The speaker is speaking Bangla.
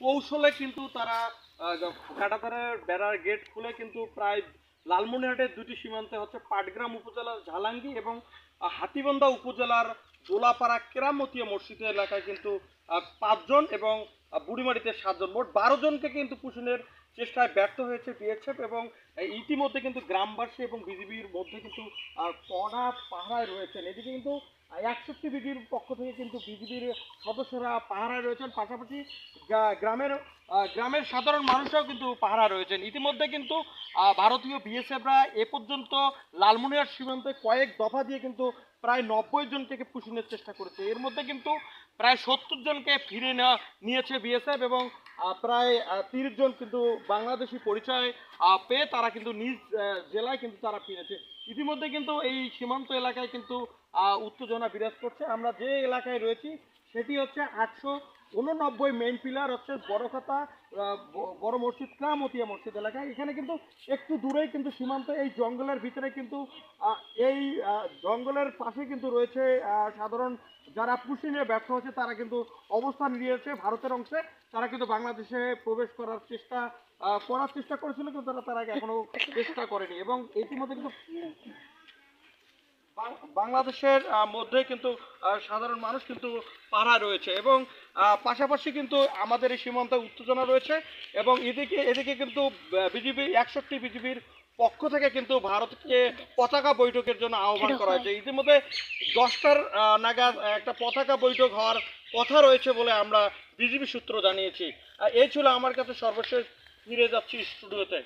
কৌশলে কিন্তু তারা কাটাতারের বেড়ার গেট খুলে কিন্তু প্রায় লালমনিরহাটের দুটি সীমান্তে হচ্ছে পাটগ্রাম উপজেলার ঝালাঙ্গি এবং হাতীবন্ধা উপজেলার দোলাপাড়া কেরামতিয়া মসজিদ এলাকায় কিন্তু পাঁচজন এবং বুড়িমারিতে সাতজন। মোট বারো জনকে কিন্তু পুষণের চেষ্টায় ব্যর্থ হয়েছে বিএসএফ এবং ইতিমধ্যে কিন্তু গ্রামবাসী এবং বিজিবির মধ্যে কিন্তু কড়া পাহারায় রয়েছেন। এদিকে কিন্তু একষট্টি বিজির পক্ষ থেকে কিন্তু বিজিবির সদস্যরা পাহারায় রয়েছেন। পাশাপাশি গ্রামের গ্রামের সাধারণ মানুষরাও কিন্তু পাহারা রয়েছেন। ইতিমধ্যে কিন্তু ভারতীয় বিএসএফরা এ পর্যন্ত লালমনিরহাট সীমান্তে কয়েক দফা দিয়ে কিন্তু প্রায় নব্বই জনকে পুষিনের চেষ্টা করেছে। এর মধ্যে কিন্তু প্রায় সত্তর জনকে ফিরে নেওয়া, নিয়েছে বিএসএফ এবং প্রায় তিরিশ জন কিন্তু বাংলাদেশি পরিচয় পেয়ে তারা কিন্তু নিজ জেলায় কিন্তু তারা ফিরেছে। ইতিমধ্যে কিন্তু এই সীমান্ত এলাকায় কিন্তু উত্তেজনা বিরাজ করছে। আমরা যে এলাকায় রয়েছি, সেটি হচ্ছে আটশো উননব্বই মেইন পিলার হচ্ছে বড়খাতা বড় মসজিদ, ক্রামতিয়া মসজিদ এলাকায়। এখানে কিন্তু একটু দূরেই কিন্তু সীমান্ত, এই জঙ্গলের ভিতরে কিন্তু এই জঙ্গলের পাশে কিন্তু রয়েছে সাধারণ যারা পুষি নিয়ে ব্যর্থ হচ্ছে, তারা কিন্তু অবস্থান নিয়েছে ভারতের অংশে। তারা কিন্তু বাংলাদেশে প্রবেশ করার চেষ্টা করার চেষ্টা করেছিল, কিন্তু তারা তারা আগে এখনও চেষ্টা করেনি। এবং ইতিমধ্যে কিন্তু বাংলাদেশের মধ্যে কিন্তু সাধারণ মানুষ কিন্তু পাড়া রয়েছে এবং পাশাপাশি কিন্তু আমাদের এই সীমান্তে উত্তেজনা রয়েছে এবং এদিকে এদিকে কিন্তু বিজিবি একষট্টি বিজিবির পক্ষ থেকে কিন্তু ভারতকে পতাকা বৈঠকের জন্য আহ্বান করা হয়েছে। ইতিমধ্যে দশটার নাগাদ একটা পতাকা বৈঠক হওয়ার কথা রয়েছে বলে আমরা বিজিবি সূত্র জানিয়েছি। এই ছিল আমার কাছে সর্বশেষ ফিরে যাচ্ছি স্টুডিওতে।